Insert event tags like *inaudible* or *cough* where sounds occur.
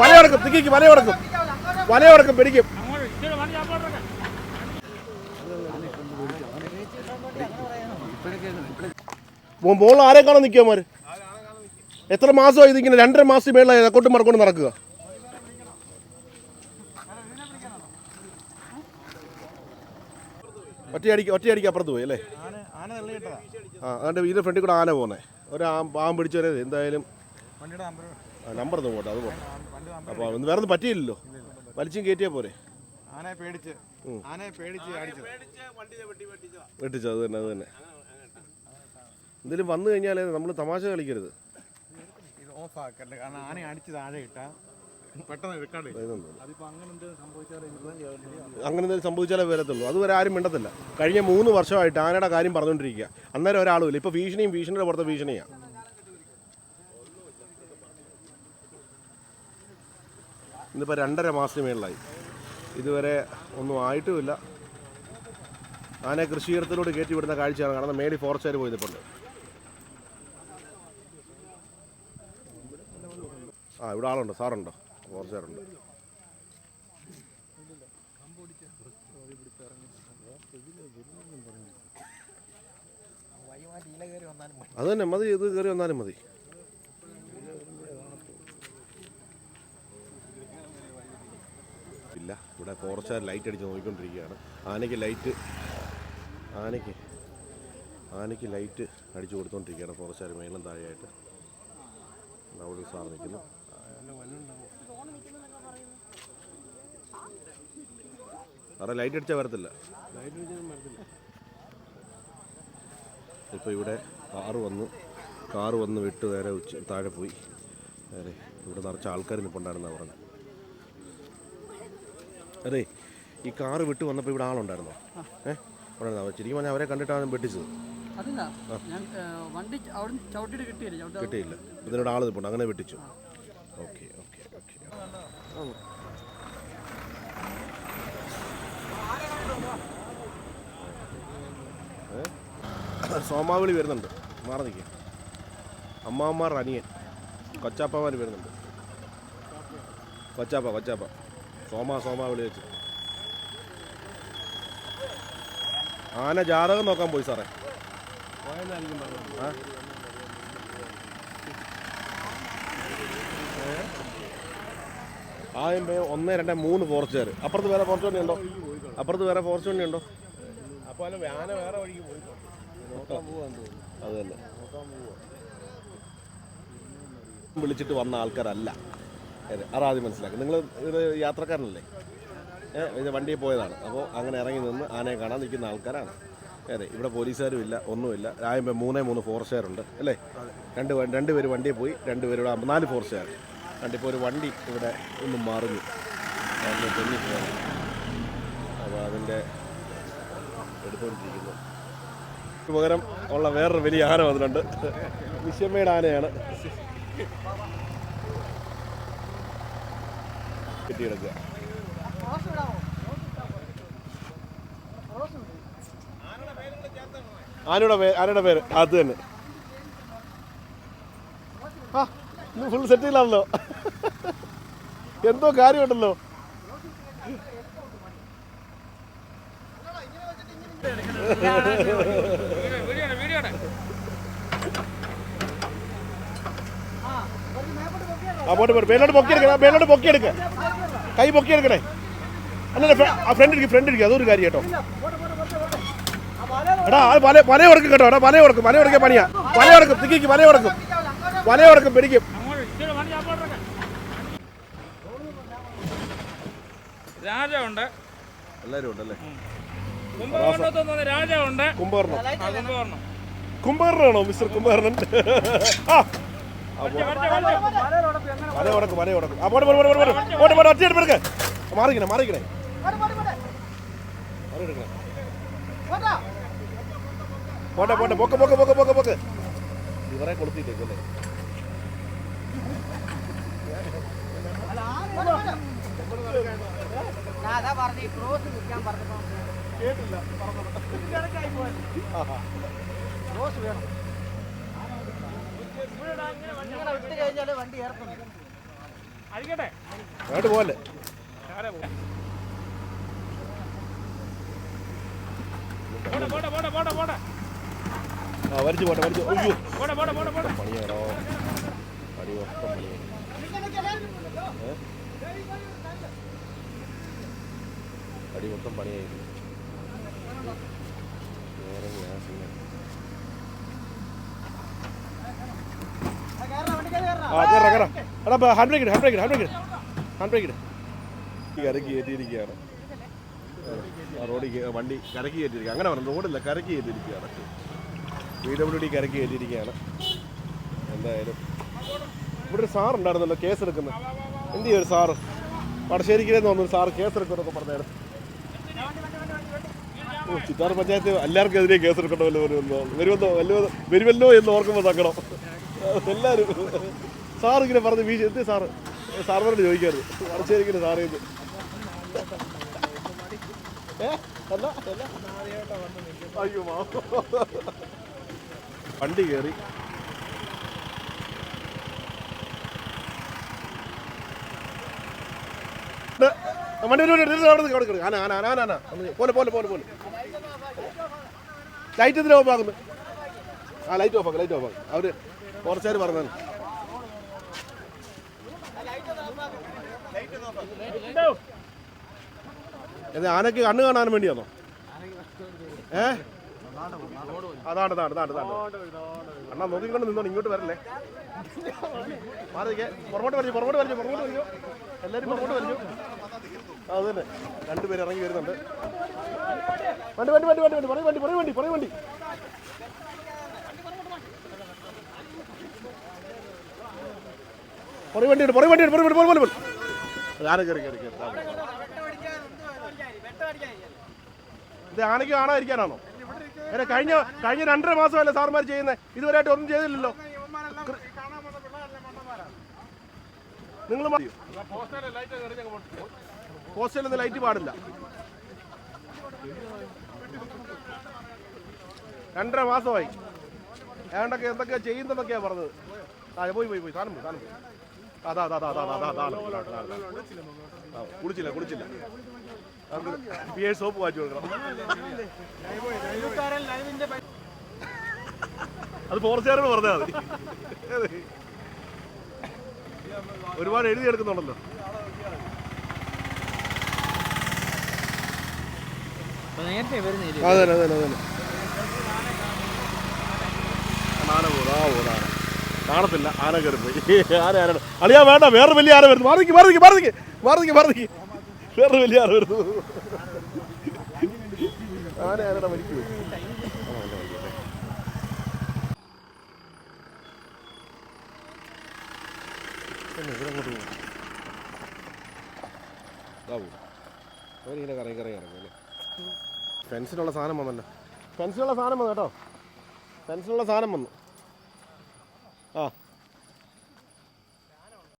വലയോടക്കും തിക്കിക്ക് വലയോടക്കും. വലയോടക്കും പിടിക്കും. ബോളിൽ ആരെ കാണാൻ നിൽക്കുമാര് എത്ര മാസമായി ഇതിങ്ങനെ രണ്ടര മാസം മേളിലായി കൊണ്ടും മറക്കൊണ്ട് നടക്കുക? ഒറ്റയടിക്ക് ഒറ്റയടിക്ക് അപ്പുറത്ത് പോയി അല്ലേ? ആ അതുകൊണ്ട് ഇതിന്റെ ഫ്രണ്ടിൽ കൂടെ ആന പോകുന്നത് ഒരു ആം പാമ്പ് പിടിച്ചവരെ എന്തായാലും നമ്പർ ഒന്ന് പോട്ടെ അത് പോട്ടെ. അപ്പോൾ ഒന്ന് വേറെ ഒന്നും പറ്റിയില്ലല്ലോ. വലിച്ചും കയറ്റിയാൽ പോരെ. ആനയെ പേടിച്ച് ആനയെ പേടിച്ച് വെട്ടിച്ചത്. അത് തന്നെ അത് തന്നെ. എന്തെങ്കിലും വന്നു കഴിഞ്ഞാൽ നമ്മൾ തമാശ കളിക്കരുത്. കാരണം ആന അടിച്ച് താഴെ ഇട്ടാ അങ്ങനെ എന്തെങ്കിലും സംഭവിച്ചാലേ വരത്തുള്ളൂ. അതുവരെ ആരും മിണ്ടത്തില്ല. കഴിഞ്ഞ മൂന്ന് വർഷമായിട്ട് ആനയുടെ കാര്യം പറഞ്ഞുകൊണ്ടിരിക്കുക. അന്നേരം ഒരാളുമില്ല. ഇപ്പൊ ഇപ്പോൾ ഭീഷണിയും ഭീഷണിയുടെ പുറത്തെ ഭീഷണിയാണ് ഇന്നിപ്പോൾ രണ്ടര മാസത്തിന് മേളിലായി. ഇതുവരെ ഒന്നും ആയിട്ടുമില്ല. ആന കൃഷിയിടത്തിലൂടെ കയറ്റി വിടുന്ന കാഴ്ചയാണ് കാണുന്നത്. മേടി ഫോറസ്റ്റുകാർ പോയി നിൽപ്പുണ്ട് ആ ഇവിടെ ആളുണ്ടോ. സാറുണ്ടോ? ഫോറസ്റ്റുകാരുണ്ട് അത് തന്നെ. മതി. ഇത് കയറി വന്നാലും മതി ഇല്ല ഇവിടെ ഫോറസ്റ്റുകാർ ലൈറ്റ് അടിച്ച് നോക്കിക്കൊണ്ടിരിക്കുകയാണ്. ആനയ്ക്ക് ലൈറ്റ് ആനയ്ക്ക് ആനയ്ക്ക് ലൈറ്റ് അടിച്ചു കൊടുത്തോണ്ടിരിക്കുകയാണ് ഫോറസ്റ്റുകാർ മേലും താഴെയായിട്ട്. അവിടെ സാർ നിൽക്കുന്നു സാറേ ലൈറ്റ് അടിച്ചാൽ വരത്തില്ല? ഇപ്പോൾ ഇവിടെ കാറ് വന്നു കാറ് വന്ന് വിട്ട് നേരെ ഉച്ച താഴെ പോയി. നേരെ ഇവിടെ നിറച്ച ആൾക്കാർ നിൽപ്പുണ്ടായിരുന്നാണ് പറഞ്ഞത്. അതെ ഈ കാറ് വിട്ട് വന്നപ്പോൾ ഇവിടെ ആളുണ്ടായിരുന്നോ? ഏഹ് ഉണ്ടായിരുന്നോ? ശരിക്കും പറഞ്ഞാൽ അവരെ കണ്ടിട്ടാണ് വെട്ടിച്ചത്. അതല്ല ഞാൻ വണ്ടി അവിടെ കിട്ടിയില്ല? ഇതിനോട് ആൾ നിൽപ്പുണ്ട് അങ്ങനെ വെട്ടിച്ചു. Okay okay okay. സോമാവിളി വരുന്നുണ്ട്. മാറി നിൽക്കുക അമ്മാവന്മാർ അനിയൻ. കൊച്ചാപ്പമാർ വരുന്നുണ്ട്. കൊച്ചാപ്പ കൊച്ചാപ്പ. സോമ സോമാ വെച്ച് ആന ജാതകം നോക്കാൻ പോയി സാറേ. ആദ്യം പോയി ഒന്ന് രണ്ട് മൂന്ന് ഫോറസ്റ്റുകാർ അപ്പുറത്ത് വേറെ ഫോറസ്റ്റ് വണ്ടി ഉണ്ടോ അപ്പുറത്ത് വേറെ ഫോറസ്റ്റ് വണ്ടി ഉണ്ടോ അപ്പോൾ വേറെ വഴിക്ക് അത് തന്നെ. വിളിച്ചിട്ട് വന്ന ആൾക്കാരല്ല. അതെ ആദ്യം മനസ്സിലാക്കി. നിങ്ങൾ ഇത് യാത്രക്കാരനല്ലേ? ഇത് വണ്ടിയിൽ പോയതാണ്. അപ്പോൾ അങ്ങനെ ഇറങ്ങി നിന്ന് ആനയെ കാണാൻ നിൽക്കുന്ന ആൾക്കാരാണ്. അതെ ഇവിടെ പോലീസുകാരും ഇല്ല ഒന്നുമില്ല. ആയുമ്പോൾ മൂന്നേ മൂന്ന് ഫോറസ്റ്റുകാരുണ്ട് അല്ലേ? രണ്ട് രണ്ട് പേര് വണ്ടിയിൽ പോയി രണ്ട് പേര് ഇവിടെ നാല് ഫോറസ്റ്റുകാർ കണ്ടിപ്പോൾ ഒരു വണ്ടി ഇവിടെ ഒന്ന് അതിന് തെന്നിപ്പോയി. അപ്പോൾ അതിന്റെ എടുത്തുകൊണ്ടിരിക്കുന്നു പകരം ഉള്ള വേറൊരു വലിയ ആന വന്നിട്ടുണ്ട്. നിശമ്മയുടെ ആനയാണ്. കെട്ടിയെടുക്കുക ആനയുടെ ആനയുടെ പേര് അത് തന്നെ. ആ ഇന്ന് ഫുൾ സെറ്റിലാണല്ലോ എന്തോ കാര്യമുണ്ടല്ലോ. ആ പോട്ടെ പോട്ടെ മേലോട്ട് പൊക്കിയെടുക്കണം മേലോട്ട് പൊക്കിയെടുക്ക. കൈ പൊക്കിയെടുക്കണേ. അല്ല ആ ഫ്രണ്ട് ഇരിക്കും ഫ്രണ്ട് ഇരിക്കും. അതൊരു കാര്യം കേട്ടോ. എടാ അത് വല വല ഉടക്കും കേട്ടോ. എടാ വല ഉടക്കും വല ഉടക്കിയ പണിയാ. വല ഉടക്കും തിക്കിക്ക് വല ഉടക്കും വല ഉടക്കും പിടിക്കും. രാജ ഉണ്ട് എല്ലാവരും ഉണ്ടല്ലേ കുംഭകർണം. കുംഭകർണാണോ മിസ്റ്റർ കുംഭകർണൻ? *laughs* ആ വല ഉടക്കും വല ഉടക്കും ആ പോട്ടെ പോട്ടെ പോട്ടെ പോട്ടെ. പോട്ടെ പോട്ടെ ഒറ്റയെടുപ്പ് എടുക്ക. മാറിക്കണേ മാറിക്കണേ മാറിയെടുക്കണേ. പോട്ടെ പോട്ടെ. പൊക്ക് പൊക്ക് പൊക്ക് പൊക്ക് പൊക്ക്. ഇവരെ കൊളുത്തിട്ടേക്കല്ലേ അതാ അങ്ങോട്ട് പോലെ ആ വലിച്ചു പോട്ടെ വലിച്ചു അയ്യോ പണിയാണോ പണി ഒപ്പം പണി അടി മൊത്തം പണിയായിരുന്നു നേരെ ഞാൻ സീനാണ് ആ കയറാം എടാ hand brake hand brake hand brake hand brake കരക്ക് കയറ്റിയിരിക്കുകയാണ്. റോഡിൽ വണ്ടി കരക്ക് കയറ്റിയിരിക്കുക അങ്ങനെ പറഞ്ഞു റോഡില്ല കരക്ക് കയറ്റിയിരിക്കുകയാണ്. പി ഡബ്ല്യു ഡി കരക്ക് കയറ്റിയിരിക്കുകയാണ്. എന്തായാലും. ഇവിടെ ഒരു സാറുണ്ടായിരുന്നല്ലോ കേസ് എടുക്കുന്നത് എന്ത് ചെയ്യും ഒരു സാറ്? വടശ്ശേരിക്കിലെന്ന് തോന്നുന്നു സാറ് കേസ് എടുക്കുന്നൊക്കെ പറഞ്ഞായിരുന്നു. ഓ ചിത്താർ പഞ്ചായത്ത് എല്ലാവർക്കും എതിരെ കേസ് എടുക്കേണ്ട വല്ല വരുമെന്നോ? വരുമെന്നോ വരുമല്ലോ എന്ന് ഓർക്കുമ്പോൾ തക്കണം എല്ലാവരും സാർ ഇങ്ങനെ പറഞ്ഞ് വീശി എന്ത് സാറ്? സാറിനോട് ചോദിക്കാറ് വടശ്ശേരിക്കിന് സാറ് ഇത് അയ്യോ വണ്ടി കയറി. ആന ആന ആന ലൈറ്റ് ഓഫ് ആക്കുന്നത് ആ ലൈറ്റ് ഓഫ് ആക്കും ലൈറ്റ് ഓഫ് ആക്കും. അവർ കുറച്ചുപേര് പറഞ്ഞു. ആനക്ക് കണ്ണു കാണാൻ വേണ്ടിയാണോ ഏ? അതാണ് അതാണ് അതാണ് അതാണ്. അണ്ണാ നോക്കിക്കൊണ്ട് നിന്നോ ഇങ്ങോട്ട് വരല്ലേ? മാറിക്കേ പുറകോട്ട് വരഞ്ഞു പുറകോട്ട് വരഞ്ഞു പുറകോട്ട് വരഞ്ഞു എല്ലാവരും പുറകോട്ട് വരഞ്ഞു അത് തന്നെ രണ്ടുപേര് ഇറങ്ങി വരുന്നുണ്ട്. വണ്ടി വണ്ടി വണ്ടി വണ്ടി വണ്ടി പറയും വണ്ടി പറയും വണ്ടി പറയും വണ്ടി. പറയും വണ്ടി പൊറി വണ്ടി വണ്ടി പോലെ പോലെ ആന കയറി കയറി കയറി. ഇത് ആനയ്ക്ക് ആണായിരിക്കാനാണോ അല്ല കഴിഞ്ഞ കഴിഞ്ഞ രണ്ടര മാസമല്ലേ സാർമാർ ചെയ്യുന്നത് ഇതുവരെയായിട്ട് ഒന്നും ചെയ്തില്ലല്ലോ. നിങ്ങൾ പോസ്റ്ററിൽ നിന്ന് ലൈറ്റ് പാടില്ല. രണ്ടര മാസമായി. ഏണ്ടൊക്കെ എന്തൊക്കെയാ ചെയ്യുന്നതെന്നൊക്കെയാ പറഞ്ഞത്. ആ പോയി പോയി പോയി. സാധനം പോയി സാധനം പോയി. അതാ അതാ അതാ അതാ അതാ അതാ കുളിച്ചില്ല കുളിച്ചില്ല പിയേഴ് സോപ്പ് കൊടുക്കണം. അത് ഫോറസ്റ്റുകാരോട് പറഞ്ഞാൽ മതി. ഒരുപാട് എഴുതിയെടുക്കുന്നുണ്ടല്ലോ നേരത്തെ വരുന്നില്ല അതെ അതെ അതെ അതെ നാന ഓടാ ഓടാ കാണത്തില്ല. ആന കയറി പോയി. *laughs* ആന ആരാണ്? അളിയാ വേണ്ട വേറെ വലിയ ആന വരുന്നു. മാറിക്ക് മാറിക്ക് മാറിക്ക് മാറിക്ക് മാറിക്ക് വേറെ വലിയ ആന വരുന്നു. ആന ആനയുടെ മരിക്കൂ അവരിങ്ങനെ കറങ്ങി കറങ്ങി ഇറങ്ങും അല്ലേ? ഫെൻസിനുള്ള സാധനം വന്നല്ലോ. ഫെൻസിനുള്ള സാധനം വന്നു കേട്ടോ. ഫെൻസിനുള്ള സാധനം വന്നു.